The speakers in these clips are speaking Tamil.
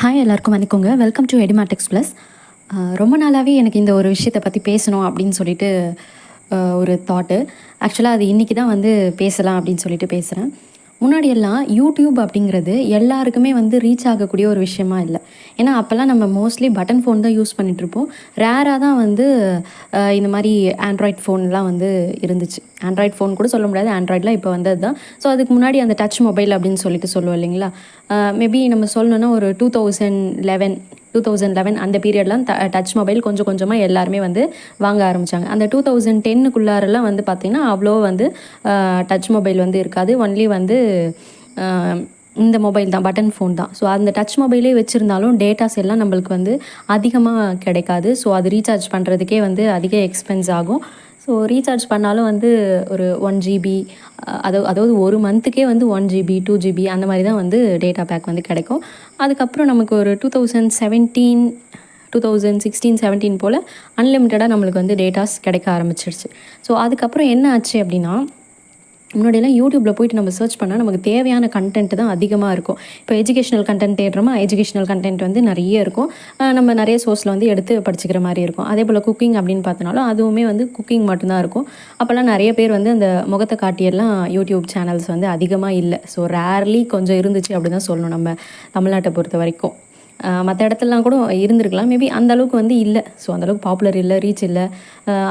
ஹாய் எல்லாருக்கும் வணக்கங்க. வெல்கம் டு எடிமாடெக்ஸ் ப்ளஸ் ரொம்ப நாளாகவே எனக்கு இந்த ஒரு விஷயத்தை பற்றி பேசணும் அப்படின்னு சொல்லிட்டு ஒரு தாட்டு ஆக்சுவலாக அது இன்றைக்கி தான் வந்து பேசலாம் அப்படின்னு சொல்லிட்டு பேசுகிறேன் முன்னாடியெல்லாம் யூடியூப் அப்படிங்கிறது எல்லாருக்குமே வந்து ரீச் ஆகக்கூடிய ஒரு விஷயமா இல்லை. ஏன்னா அப்போல்லாம் நம்ம மோஸ்ட்லி பட்டன் ஃபோன் தான் யூஸ் பண்ணிகிட்ருப்போம் ரேராக தான் வந்து இந்த மாதிரி ஆண்ட்ராய்ட் ஃபோன்லாம் வந்து இருந்துச்சு. ஆண்ட்ராய்ட் ஃபோன் கூட சொல்ல முடியாது. ஆண்ட்ராய்டில் இப்போ வந்தது தான் ஸோ அதுக்கு முன்னாடி அந்த டச் மொபைல் அப்படின்னு சொல்லிட்டு சொல்லுவோம் இல்லைங்களா? மேபி நம்ம சொல்லணும்னா ஒரு two thousand eleven two thousand eleven அந்த பீரியட்லாம் த டச் மொபைல் கொஞ்சம் கொஞ்சமாக எல்லாருமே வந்து வாங்க ஆரம்பித்தாங்க அந்த டூ தௌசண்ட் டென்னுக்குள்ளாரெல்லாம் வந்து பார்த்திங்கன்னா அவ்வளோ வந்து டச் மொபைல் வந்து இருக்காது. ஒன்லி வந்து இந்த மொபைல் தான் பட்டன் ஃபோன் தான். ஸோ அந்த டச் மொபைலே வச்சுருந்தாலும் டேட்டாஸ் எல்லாம் நம்மளுக்கு வந்து அதிகமாக கிடைக்காது. ஸோ அது ரீசார்ஜ் பண்ணுறதுக்கே வந்து அதிக எக்ஸ்பென்ஸ் ஆகும். ஸோ ரீசார்ஜ் பண்ணாலும் வந்து ஒரு ஒன் ஜிபி அதாவது அதாவது ஒரு மந்த்துக்கே வந்து ஒன் ஜிபி டூ ஜிபி அந்த மாதிரி தான் வந்து டேட்டா பேக் வந்து கிடைக்கும். அதுக்கப்புறம் நமக்கு ஒரு two thousand seventeen two thousand sixteen seventeen போல் அன்லிமிட்டடாக நம்மளுக்கு வந்து டேட்டாஸ் கிடைக்க ஆரம்பிச்சிருச்சு. ஸோ அதுக்கப்புறம் என்ன ஆச்சு அப்படின்னா முன்னாடியெல்லாம் யூடியூப்பில் போயிட்டு நம்ம சர்ச் பண்ணால் நமக்கு தேவையான கண்டென்ட் தான் அதிகமாக இருக்கும். இப்போ எஜுகேஷனல் கண்டென்ட் தேடுறோமா? எஜுகேஷனல் கண்டென்ட் வந்து நிறைய இருக்கும். நம்ம நிறைய சோர்ஸில் வந்து எடுத்து படிச்சுக்கிற மாதிரி இருக்கும். அதே போல் குக்கிங் அப்படின்னு பார்த்தனாலும் அதுவுமே வந்து குக்கிங் மட்டும்தான் இருக்கும். அப்போல்லாம் நிறைய பேர் வந்து அந்த முகத்தை காட்டியெல்லாம் யூடியூப் சேனல்ஸ் வந்து அதிகமாக இல்லை. ஸோ ரேர்லி கொஞ்சம் இருந்துச்சு அப்படி தான் சொல்லணும் நம்ம தமிழ்நாட்டை பொறுத்த வரைக்கும். மற்ற இடத்துலலாம் கூட இருந்திருக்கலாம். மேபி அந்த அளவுக்கு வந்து இல்லை. ஸோ அந்தளவுக்கு பாப்புலர் இல்லை ரீச் இல்லை.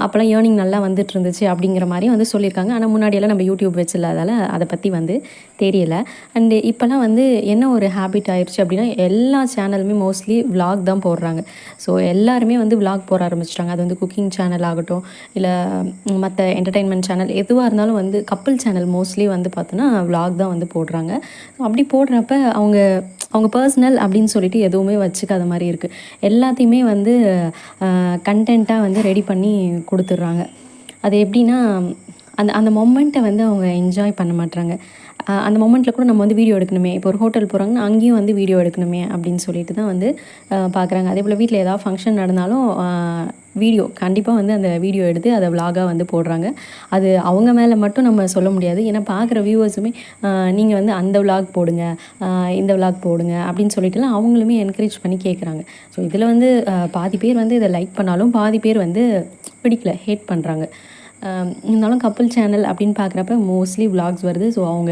அப்போல்லாம் ஏர்னிங் நல்லா வந்துட்டு இருந்துச்சு அப்படிங்கிற மாதிரி வந்து சொல்லியிருக்காங்க. ஆனால் முன்னாடியெல்லாம் நம்ம யூடியூப் வச்சில்லாதால அதை பற்றி வந்து தெரியல. அண்டு இப்போல்லாம் வந்து என்ன ஒரு ஹேபிட் ஆயிடுச்சு அப்படின்னா எல்லா சேனலுமே மோஸ்ட்லி விலாக் தான் போடுறாங்க. ஸோ எல்லாருமே வந்து விலாக் போட ஆரம்பிச்சிட்டாங்க. அது வந்து குக்கிங் சேனல் ஆகட்டும் இல்லை மற்ற என்டர்டெயின்மெண்ட் சேனல் எதுவாக இருந்தாலும் வந்து கப்பல் சேனல் மோஸ்ட்லி வந்து பார்த்தோன்னா விலாக் தான் வந்து போடுறாங்க. ஸோ அப்படி போடுறப்ப அவங்க அவங்க பர்சனல் அப்படின்னு சொல்லிட்டு எதுவுமே வச்சுக்காத மாதிரி இருக்குது எல்லாத்தையுமே வந்து கண்டென்ட்டாக வந்து ரெடி பண்ணி கொடுத்துட்றாங்க. அது எப்படின்னா அந்த அந்த மொமெண்ட்டை வந்து அவங்க என்ஜாய் பண்ண மாட்றாங்க. அந்த மொமெண்ட்டில் கூட நம்ம வந்து வீடியோ எடுக்கணுமே. இப்போ ஒரு ஹோட்டல் போகிறாங்கன்னா அங்கேயும் வந்து வீடியோ எடுக்கணுமே அப்படின்னு சொல்லிட்டு தான் வந்து பார்க்குறாங்க அதே போல் வீட்டில் ஏதாவது ஃபங்க்ஷன் நடந்தாலும் வீடியோ கண்டிப்பாக வந்து அந்த வீடியோ எடுத்து அதை விலாகாக வந்து போடுறாங்க. அது அவங்க மேலே மட்டும் நம்ம சொல்ல முடியாது. ஏன்னா பார்க்குற வியூவர்ஸுமே நீங்கள் வந்து அந்த விலாக் போடுங்க இந்த விலாக் போடுங்க அப்படின்னு சொல்லிட்டுலாம் அவங்களுமே என்கரேஜ் பண்ணி கேட்குறாங்க ஸோ இதில் வந்து பாதி பேர் வந்து இதை லைக் பண்ணாலும் பாதி பேர் வந்து பிடிக்கல ஹேட் பண்ணுறாங்க இருந்தாலும் கப்புள் சேனல் அப்படின்னு பார்க்குறப்ப மோஸ்ட்லி விலாக்ஸ் வருது. ஸோ அவங்க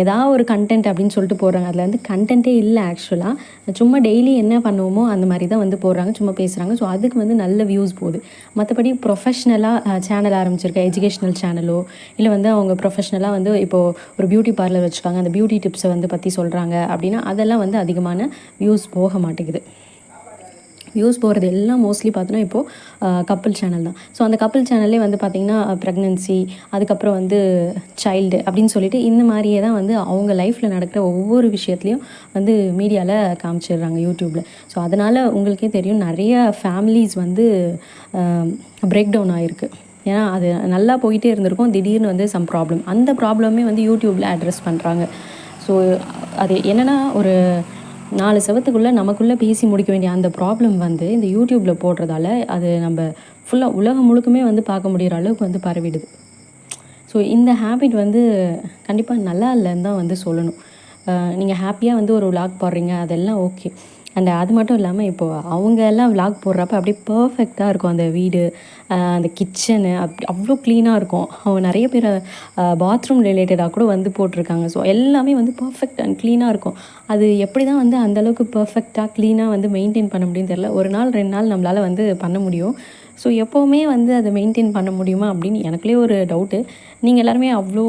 ஏதாவது ஒரு கண்டென்ட் அப்படின்னு சொல்லிட்டு போடுறாங்க. அதில் வந்து கண்டென்ட்டே இல்லை ஆக்சுவலாக சும்மா டெய்லி என்ன பண்ணுவோமோ அந்த மாதிரி தான் வந்து போடுறாங்க. சும்மா பேசுகிறாங்க ஸோ அதுக்கு வந்து நல்ல வியூஸ் போகுது. மற்றபடி ப்ரொஃபஷ்னலாக சேனல் ஆரம்பிச்சிருக்க எஜுகேஷ்னல் சேனலோ இல்லை வந்து அவங்க ப்ரொஃபஷ்னலாக வந்து இப்போது ஒரு பியூட்டி பார்லர் வச்சுருக்காங்க அந்த பியூட்டி டிப்ஸை வந்து பற்றி சொல்கிறாங்க அப்படின்னா அதெல்லாம் வந்து அதிகமான வியூஸ் போக மாட்டேங்குது. வியூஸ் போகிறது எல்லாம் மோஸ்ட்லி பார்த்தோன்னா இப்போது கப்பல் சேனல் தான். ஸோ அந்த கப்பல் சேனல்லே வந்து பார்த்திங்கன்னா ப்ரெக்னென்சி அதுக்கப்புறம் வந்து சைல்டு அப்படின்னு சொல்லிட்டு இந்த மாதிரியே தான் வந்து அவங்க லைஃப்பில் நடக்கிற ஒவ்வொரு விஷயத்துலையும் வந்து மீடியாவில் காமிச்சிடுறாங்க யூடியூப்பில் ஸோ அதனால் உங்களுக்கே தெரியும் நிறைய ஃபேமிலிஸ் வந்து பிரேக் டவுன் ஆகிருக்கு ஏன்னா அது நல்லா போயிட்டே இருந்திருக்கும். திடீர்னு வந்து சம் ப்ராப்ளம் அந்த ப்ராப்ளமே வந்து யூடியூப்பில் அட்ரஸ் பண்ணுறாங்க ஸோ அது என்னென்னா ஒரு நாலு செவத்துக்குள்ளே நமக்குள்ளே பேசி முடிக்க வேண்டிய அந்த ப்ராப்ளம் வந்து இந்த யூடியூப்பில் போடுறதால அது நம்ம ஃபுல்லாக உலகம் முழுக்குமே வந்து பார்க்க முடிகிற அளவுக்கு வந்து பரவிடுது. ஸோ இந்த ஹேபிட் வந்து கண்டிப்பாக நல்லா இல்லைன்னு தான் வந்து சொல்லணும். நீங்கள் ஹாப்பியாக வந்து ஒரு விளாக் போடுறீங்க அதெல்லாம் ஓகே அண்ட் அது மட்டும் இல்லாமல் இப்போது அவங்க எல்லாம் vlog போடுறப்ப அப்படியே பர்ஃபெக்டாக இருக்கும். அந்த வீடு அந்த கிச்சனு அப்படி அவ்வளோ க்ளீனாக இருக்கும். அவங்க நிறைய பேர் பாத்ரூம் ரிலேட்டடாக கூட வந்து போட்டிருக்காங்க. ஸோ எல்லாமே வந்து பர்ஃபெக்ட் அண்ட் க்ளீனாக இருக்கும். அது எப்படி தான் வந்து அந்தளவுக்கு பர்ஃபெக்டாக க்ளீனாக வந்து மெயின்டைன் பண்ண முடியும்னு தெரியல. ஒரு நாள் ரெண்டு நாள் நம்மளால் வந்து பண்ண முடியும். ஸோ எப்போவுமே வந்து அதை மெயின்டைன் பண்ண முடியுமா அப்படின்னு எனக்குள்ளே ஒரு டவுட்டு நீங்கள் எல்லாருமே அவ்வளோ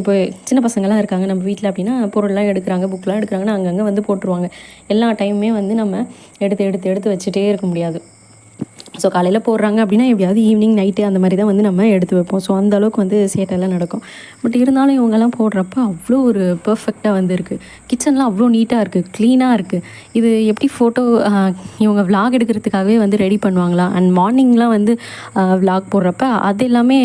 இப்போ சின்ன பசங்கள்லாம் இருக்காங்க நம்ம வீட்டில் அப்படின்னா பொருள்லாம் எடுக்கிறாங்க புக்கெலாம் எடுக்கிறாங்கன்னா அங்கங்கே வந்து போட்டுருவாங்க. எல்லா டைமுமே வந்து நம்ம எடுத்து எடுத்து எடுத்து வச்சுட்டே இருக்க முடியாது. ஸோ காலையில் போடுறாங்க அப்படின்னா எப்படியாவது ஈவினிங் நைட்டு அந்த மாதிரி தான் வந்து நம்ம எடுத்து வைப்போம். ஸோ அந்த அளவுக்கு வந்து சேட்டெல்லாம் நடக்கும். பட் இருந்தாலும் இவங்கெல்லாம் போடுறப்ப அவ்வளோ ஒரு பர்ஃபெக்டாக வந்து இருக்குது கிச்சன்லாம் அவ்வளோ நீட்டாக இருக்குது க்ளீனாக இருக்குது இது எப்படி ஃபோட்டோ இவங்க vlog எடுக்கிறதுக்காகவே வந்து ரெடி பண்ணுவாங்களா? அண்ட் மார்னிங்லாம் வந்து vlog போடுறப்ப அது எல்லாமே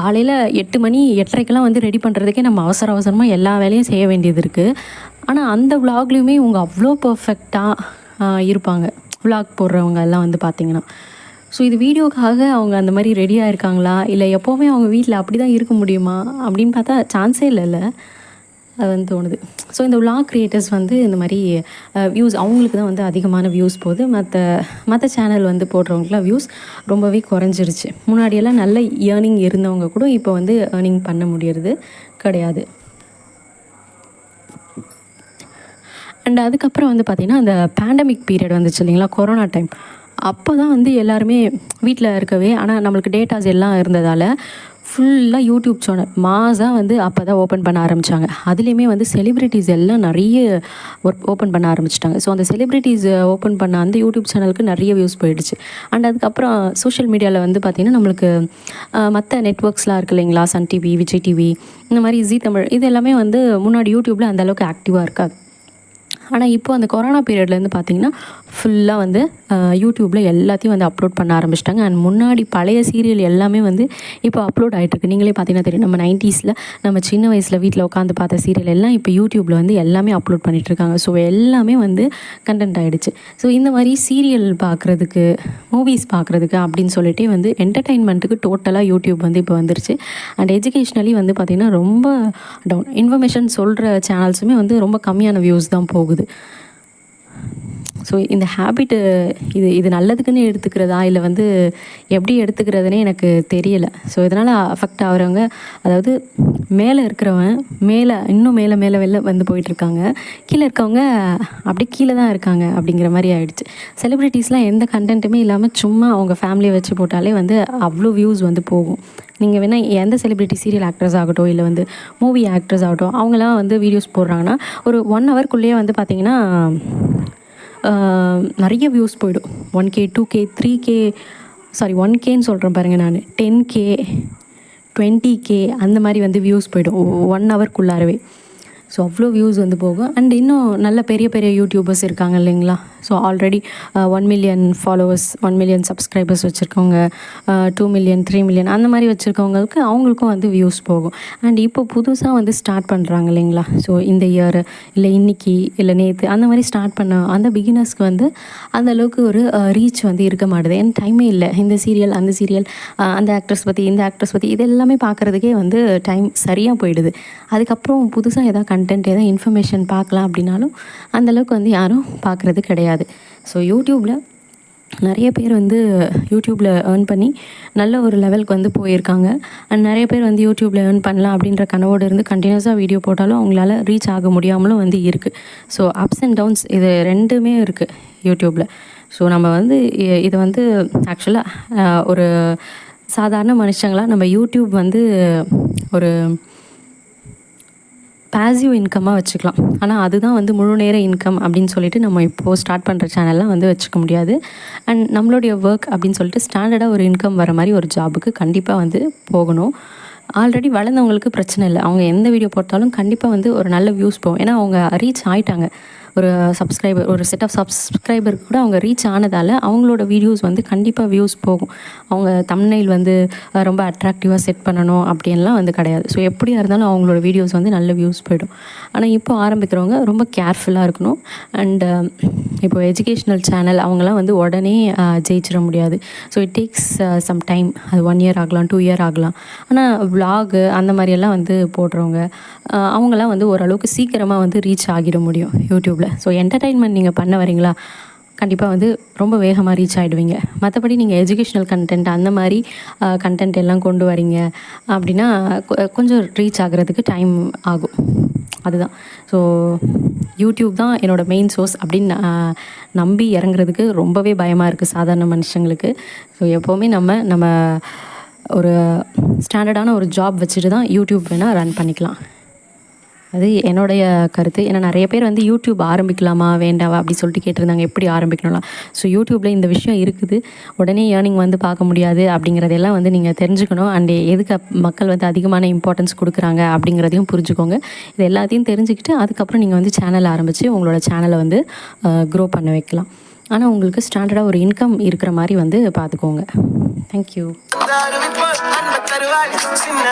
காலையில் எட்டு மணி எட்டரைக்கெல்லாம் வந்து ரெடி பண்ணுறதுக்கே நம்ம அவசர அவசரமாக எல்லா வேலையும் செய்ய வேண்டியது இருக்குது ஆனால் அந்த vlogலையுமே இவங்க அவ்வளோ பர்ஃபெக்டாக இருப்பாங்க. Vlog போடுறவங்க எல்லாம் வந்து பார்த்திங்கன்னா. ஸோ இது வீடியோக்காக அவங்க அந்த மாதிரி ரெடியாக இருக்காங்களா இல்லை எப்போவுமே அவங்க வீட்டில் அப்படி தான் இருக்க முடியுமா? அப்படின்னு பார்த்தா சான்ஸே இல்லைல்ல அது வந்து தோணுது. ஸோ இந்த vlog கிரியேட்டர்ஸ் வந்து இந்த மாதிரி வியூஸ் அவங்களுக்கு தான் வந்து அதிகமான வியூஸ் போகுது. மற்ற மற்ற சேனல் வந்து போடுறவங்களுக்குலாம் வியூஸ் ரொம்பவே குறைஞ்சிருச்சு. முன்னாடியெல்லாம் நல்ல ஏர்னிங் இருந்தவங்க கூட இப்போ வந்து ஏர்னிங் பண்ண முடியறது கிடையாது. அண்ட் அதுக்கப்புறம் வந்து பார்த்திங்கன்னா அந்த பேண்டமிக் பீரியட் வந்துச்சு இல்லைங்களா கொரோனா டைம் அப்போ தான் வந்து எல்லாருமே வீட்டில் இருக்கவே ஆனால் நம்மளுக்கு டேட்டாஸ் எல்லாம் இருந்ததால் ஃபுல்லாக யூடியூப் சேனல் மாஸாக வந்து அப்போ தான் ஓப்பன் பண்ண ஆரம்பித்தாங்க அதுலேயுமே வந்து செலிப்ரிட்டிஸ் எல்லாம் நிறைய ஒர்க் ஓப்பன் பண்ண ஆரம்பிச்சிட்டாங்க. ஸோ அந்த செலிப்ரிட்டிஸ் ஓப்பன் பண்ண அந்த யூடியூப் சேனலுக்கு நிறைய வியூஸ் போயிடுச்சு. அண்ட் அதுக்கப்புறம் சோஷியல் மீடியாவில் வந்து பார்த்திங்கன்னா நம்மளுக்கு மற்ற நெட்ஒர்க்ஸ்லாம் இருக்கு இல்லைங்களா சன் டிவி விஜய் டிவி இந்த மாதிரி ஜி தமிழ் இது எல்லாமே வந்து முன்னாடி யூடியூப்பில் அந்தளவுக்கு ஆக்டிவாக இருக்காது. ஆனால் இப்போ அந்த கொரோனா பீரியட்லேருந்து பார்த்தீங்கன்னா ஃபுல்லாக வந்து யூடியூப்பில் எல்லாத்தையும் வந்து அப்லோட் பண்ண ஆரம்பிச்சிட்டாங்க. அண்ட் முன்னாடி பழைய சீரியல் எல்லாமே வந்து இப்போ அப்லோட் ஆகிட்டுருக்கு நீங்களே பார்த்தீங்கன்னா தெரியும் நம்ம நைன்ட்டீஸில் நம்ம சின்ன வயசில் வீட்டில் உட்காந்து பார்த்த சீரியல் எல்லாம் இப்போ யூடியூப்பில் வந்து எல்லாமே அப்லோட் பண்ணிகிட்ருக்காங்க இருக்காங்க. ஸோ எல்லாமே வந்து கண்டென்ட் ஆகிடுச்சு ஸோ இந்த மாதிரி சீரியல் பார்க்குறதுக்கு மூவிஸ் பார்க்குறதுக்கு அப்படின்னு சொல்லிட்டு வந்து என்டர்டெயின்மெண்ட்டுக்கு டோட்டலாக யூடியூப் வந்து இப்போ வந்துருச்சு. அண்ட் எஜுகேஷ்னலி வந்து பார்த்திங்கன்னா ரொம்ப டவுன் இன்ஃபர்மேஷன் சொல்கிற சேனல்ஸுமே வந்து ரொம்ப கம்மியான வியூஸ் தான் போகுது. ஸோ இந்த ஹேபிட்டு இது இது நல்லதுக்குன்னு எடுத்துக்கிறதா? இல்லை வந்து எப்படி எடுத்துக்கிறதுனே எனக்கு தெரியலை. ஸோ இதனால் அஃபெக்ட் ஆகிறவங்க அதாவது மேலே இருக்கிறவன் மேலே இன்னும் மேலே மேலே வெளில வந்து போயிட்டுருக்காங்க. கீழே இருக்கவங்க அப்படியே கீழே தான் இருக்காங்க அப்படிங்கிற மாதிரி ஆயிடுச்சு. செலிப்ரிட்டிஸ்லாம் எந்த கண்டென்ட்டுமே இல்லாமல் சும்மா அவங்க ஃபேமிலியை வச்சு போட்டாலே வந்து அவ்வளோ வியூஸ் வந்து போகும். நீங்கள் வேணால் எந்த செலிப்ரிட்டி சீரியல் ஆக்ட்ரஸ் ஆகட்டும் இல்லை வந்து மூவி ஆக்ட்ரஸ் ஆகட்டும் அவங்களாம் வந்து வீடியோஸ் போடுறாங்கன்னா ஒரு ஒன் ஹவர்க்குள்ளேயே வந்து பார்த்திங்கன்னா நிறைய வியூஸ் போயிடும். One K two K three K sorry one கேன்னு சொல்கிறேன் பாருங்கள் நான். டென் கே டுவெண்ட்டி கே அந்த மாதிரி வந்து வியூஸ் போயிடும். ஒன் ஹவர்க்குள்ளாரவே ஸோ அவ்வளோ வியூஸ் வந்து போகும். அண்ட் இன்னும் நல்ல பெரிய பெரிய யூடியூபர்ஸ் இருக்காங்க இல்லைங்களா? So already one million followers one million subscribers வச்சுருக்கவங்க டூ மில்லியன் த்ரீ மில்லியன் அந்த மாதிரி வச்சுருக்கவங்களுக்கு அவங்களுக்கும் வந்து வியூஸ் போகும். அண்ட் இப்போ புதுசாக வந்து ஸ்டார்ட் பண்ணுறாங்க இல்லைங்களா? ஸோ இந்த இயர் இல்லை இன்னைக்கு இல்லை நேற்று அந்த மாதிரி ஸ்டார்ட் பண்ண அந்த பிகினர்ஸ்க்கு வந்து அந்த அளவுக்கு ஒரு uh, ரீச் வந்து இருக்க மாட்டுது. ஏன் டைமே இல்லை. இந்த சீரியல் அந்த சீரியல் uh, அந்த ஆக்ட்ரஸ் பற்றி இந்த ஆக்ட்ரஸ் பற்றி இது எல்லாமே பார்க்குறதுக்கே வந்து டைம் சரியாக போயிடுது. அதுக்கப்புறம் புதுசாக எதாவது கண்டென்ட் எதாவது இன்ஃபர்மேஷன் பார்க்கலாம் அப்படின்னாலும் அந்தளவுக்கு வந்து யாரும் பார்க்குறது கிடையாது. ஸோ யூடியூப்பில் நிறைய பேர் வந்து யூடியூப்பில் ஏர்ன் பண்ணி நல்ல ஒரு லெவலுக்கு வந்து போயிருக்காங்க. அண்ட் நிறைய பேர் வந்து யூடியூப்பில் ஏர்ன் பண்ணலாம் அப்படின்ற கனவோடு இருந்து கண்டினியூஸாக வீடியோ போட்டாலும் அவங்களால ரீச் ஆக முடியாமலும் வந்து இருக்குது ஸோ அப்ஸ் அண்ட் டவுன்ஸ் இது ரெண்டுமே இருக்குது யூடியூப்பில் ஸோ நம்ம வந்து இதை இது வந்து ஆக்சுவலாக ஒரு சாதாரண மனுஷங்களாக நம்ம யூடியூப் வந்து ஒரு பேசிவ் இன்கம்மாக வச்சுக்கலாம். ஆனால் அதுதான் வந்து முழு நேர இன்கம் அப்படின்னு சொல்லிட்டு நம்ம இப்போது ஸ்டார்ட் பண்ணுற சேனல்லாம் வந்து வச்சுக்க முடியாது. அண்ட் நம்மளுடைய ஒர்க் அப்படின்னு சொல்லிட்டு ஸ்டாண்டர்டாக ஒரு இன்கம் வர மாதிரி ஒரு ஜாபுக்கு கண்டிப்பாக வந்து போகணும். ஆல்ரெடி வளர்ந்தவங்களுக்கு பிரச்சனை இல்லை. அவங்க எந்த வீடியோ போட்டாலும் கண்டிப்பாக வந்து ஒரு நல்ல வியூஸ் போகும். ஏன்னா அவங்க ரீச் ஆகிட்டாங்க ஒரு சப்ஸ்கிரைபர் ஒரு செட் ஆஃப் சப்ஸ்கிரைபர் கூட அவங்க ரீச் ஆனதால் அவங்களோட வீடியோஸ் வந்து கண்டிப்பாக வியூஸ் போகும். அவங்க தமிழ்நெயில் வந்து ரொம்ப அட்ராக்டிவாக செட் பண்ணணும் அப்படின்லாம் வந்து கிடையாது. ஸோ எப்படியா இருந்தாலும் அவங்களோட வீடியோஸ் வந்து நல்ல வியூஸ் போயிடும். ஆனால் இப்போ ஆரம்பிக்கிறவங்க ரொம்ப கேர்ஃபுல்லாக இருக்கணும். அண்ட் இப்போ எஜுகேஷ்னல் சேனல் அவங்களாம் வந்து உடனே ஜெயிச்சிட முடியாது. So it takes some time அது ஒன் இயர் ஆகலாம் டூ இயர் ஆகலாம். ஆனால் விலாகு அந்த மாதிரியெல்லாம் வந்து போடுறவங்க அவங்களாம் வந்து ஓரளவுக்கு சீக்கிரமாக வந்து ரீச் ஆகிட முடியும். யூடியூப் யூடியூப்பில் ஸோ என்டர்டைன்மெண்ட் நீங்கள் பண்ண வரீங்களா? கண்டிப்பாக வந்து ரொம்ப வேகமாக ரீச் ஆகிடுவீங்க மற்றபடி நீங்கள் எஜுகேஷ்னல் கண்டென்ட் அந்த மாதிரி கண்டென்ட் எல்லாம் கொண்டு வரீங்க. அப்படின்னா கொஞ்சம் ரீச் ஆகிறதுக்கு டைம் ஆகும். அதுதான். ஸோ யூடியூப் தான் என்னோடய மெயின் சோர்ஸ் அப்படின்னு நம்பி இறங்குறதுக்கு ரொம்பவே பயமாக இருக்குது சாதாரண மனுஷங்களுக்கு. ஸோ எப்போவுமே நம்ம நம்ம ஒரு ஸ்டாண்டர்டான ஒரு ஜாப் வச்சுட்டு தான் யூடியூப் வேணால் ரன் பண்ணிக்கலாம். அது என்னுடைய கருத்து. ஏன்னா நிறைய பேர் வந்து யூடியூப் ஆரம்பிக்கலாமா வேண்டாவா அப்படி சொல்லிட்டு கேட்டிருந்தாங்க. எப்படி ஆரம்பிக்கணும்லாம்? ஸோ யூடியூப்பில் இந்த விஷயம் இருக்குது. உடனே ஏர்னிங் வந்து பார்க்க முடியாது அப்படிங்கிறதெல்லாம் வந்து நீங்கள் தெரிஞ்சுக்கணும். அண்ட் எதுக்கு மக்கள் வந்து அதிகமான இம்பார்ட்டன்ஸ் கொடுக்குறாங்க அப்படிங்கிறதையும் புரிஞ்சுக்கோங்க. இது எல்லாத்தையும் தெரிஞ்சுக்கிட்டு அதுக்கப்புறம் நீங்கள் வந்து சேனல் ஆரம்பித்து உங்களோட சேனலை வந்து க்ரோ பண்ண வைக்கலாம். ஆனால் உங்களுக்கு ஸ்டாண்டர்டாக ஒரு இன்கம் இருக்கிற மாதிரி வந்து பார்த்துக்கோங்க. தேங்க்யூ இந்த அறிவிப்பு சின்ன